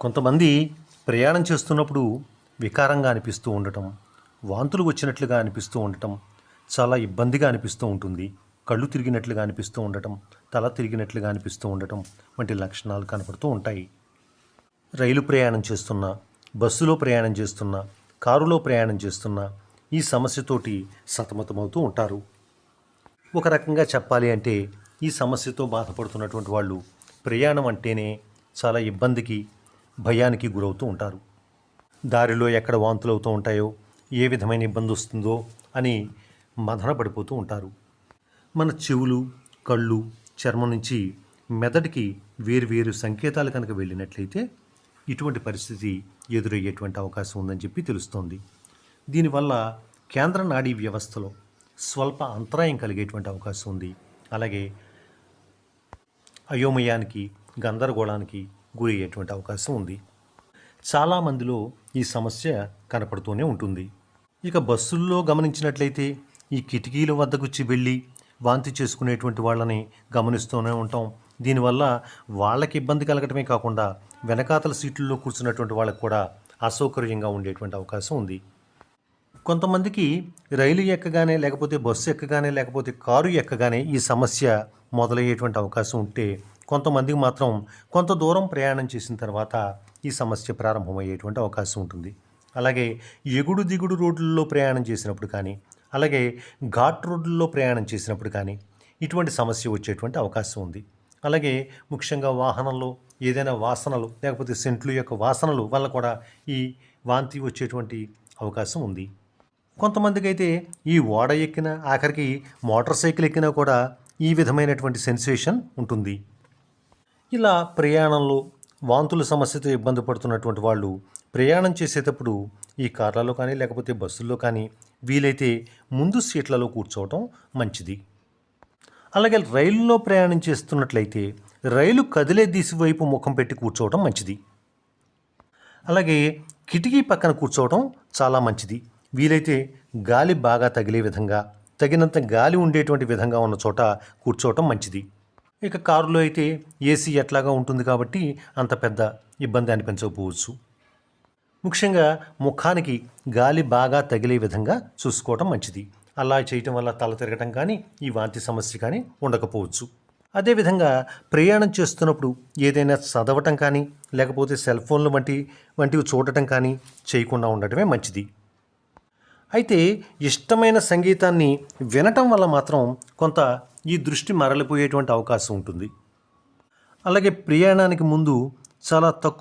కొంతమంది ప్రయాణం చేస్తున్నప్పుడు వికారంగా అనిపిస్తూ ఉండటం వాంతులు వచ్చినట్లుగా అనిపిస్తూ ఉండటం చాలా ఇబ్బందిగా అనిపిస్తూ ఉంటుంది. కళ్ళు తిరిగినట్లుగా అనిపిస్తూ ఉండటం తల తిరిగినట్లుగా అనిపిస్తూ ఉండటం వంటి లక్షణాలు కనపడుతూ ఉంటాయి. రైలు ప్రయాణం చేస్తున్నా బస్సులో ప్రయాణం చేస్తున్న కారులో ప్రయాణం చేస్తున్నా ఈ సమస్యతోటి సతమతమవుతూ ఉంటారు. ఒక రకంగా చెప్పాలి అంటే ఈ సమస్యతో బాధపడుతున్నటువంటి వాళ్ళు ప్రయాణం అంటేనే చాలా ఇబ్బందికి భయానికి గురవుతూ ఉంటారు. దారిలో ఎక్కడ వాంతులు అవుతూ ఉంటాయో ఏ విధమైన ఇబ్బంది వస్తుందో అని మదన పడిపోతూ ఉంటారు. మన చెవులు కళ్ళు చర్మం నుంచి మెదడుకి వేరువేరు సంకేతాలు కనుక వెళ్ళినట్లయితే ఇటువంటి పరిస్థితి ఎదురయ్యేటువంటి అవకాశం ఉందని చెప్పి తెలుస్తోంది. దీనివల్ల కేంద్ర నాడీ వ్యవస్థలో స్వల్ప అంతరాయం కలిగేటువంటి అవకాశం ఉంది. అలాగే అయోమయానికి గందరగోళానికి గురి అయ్యేటువంటి అవకాశం ఉంది. చాలామందిలో ఈ సమస్య కనపడుతూనే ఉంటుంది. ఇక బస్సుల్లో గమనించినట్లయితే ఈ కిటికీల వద్ద వెళ్ళి వాంతి చేసుకునేటువంటి వాళ్ళని గమనిస్తూనే ఉంటాం. దీనివల్ల వాళ్ళకి ఇబ్బంది కలగటమే కాకుండా వెనకాతల సీట్లలో కూర్చున్నటువంటి వాళ్ళకి కూడా అసౌకర్యంగా ఉండేటువంటి అవకాశం ఉంది. కొంతమందికి రైలు ఎక్కగానే లేకపోతే బస్సు ఎక్కగానే లేకపోతే కారు ఎక్కగానే ఈ సమస్య మొదలయ్యేటువంటి అవకాశం ఉంటే కొంతమందికి మాత్రం కొంత దూరం ప్రయాణం చేసిన తర్వాత ఈ సమస్య ప్రారంభమయ్యేటువంటి అవకాశం ఉంటుంది. అలాగే ఎగుడు దిగుడు రోడ్లలో ప్రయాణం చేసినప్పుడు కానీ అలాగే ఘాట్ రోడ్లలో ప్రయాణం చేసినప్పుడు కానీ ఇటువంటి సమస్య వచ్చేటువంటి అవకాశం ఉంది. అలాగే ముఖ్యంగా వాహనంలో ఏదైనా వాసనలు లేకపోతే సెంట్లు యొక్క వాసనలు వల్ల కూడా ఈ వాంతి వచ్చేటువంటి అవకాశం ఉంది. కొంతమందికి అయితే ఈ ఓడ ఎక్కిన ఆఖరికి మోటార్ సైకిల్ ఎక్కినా కూడా ఈ విధమైనటువంటి సెన్సేషన్ ఉంటుంది. ఇలా ప్రయాణంలో వాంతుల సమస్యతో ఇబ్బంది పడుతున్నటువంటి వాళ్ళు ప్రయాణం చేసేటప్పుడు ఈ కార్లలో కానీ లేకపోతే బస్సుల్లో కానీ వీలైతే ముందు సీట్లలో కూర్చోవటం మంచిది. అలాగే రైలులో ప్రయాణం చేస్తున్నట్లయితే రైలు కదిలే దిశ వైపు ముఖం పెట్టి కూర్చోవటం మంచిది. అలాగే కిటికీ పక్కన కూర్చోవటం చాలా మంచిది. వీలైతే గాలి బాగా తగిలే విధంగా తగినంత గాలి ఉండేటువంటి విధంగా ఉన్న చోట కూర్చోవటం మంచిది. ఇక కారులో అయితే ఏసీ ఎట్లాగా ఉంటుంది కాబట్టి అంత పెద్ద ఇబ్బంది అనిపించకపోవచ్చు. ముఖ్యంగా ముఖానికి గాలి బాగా తగిలే విధంగా చూసుకోవటం మంచిది. అలా చేయటం వల్ల తల తిరగటం కానీ ఈ వాంతి సమస్య కానీ ఉండకపోవచ్చు. అదేవిధంగా ప్రయాణం చేస్తున్నప్పుడు ఏదైనా చదవటం కానీ లేకపోతే సెల్ ఫోన్లు వంటి వంటివి చూడటం కానీ చేయకుండా ఉండటమే మంచిది. అయితే ఇష్టమైన సంగీతాన్ని వినటం వల్ల మాత్రం కొంత ఈ దృష్టి మరలిపోయేటువంటి అవకాశం ఉంటుంది. అలాగే ప్రయాణానికి ముందు చాలా తక్కువ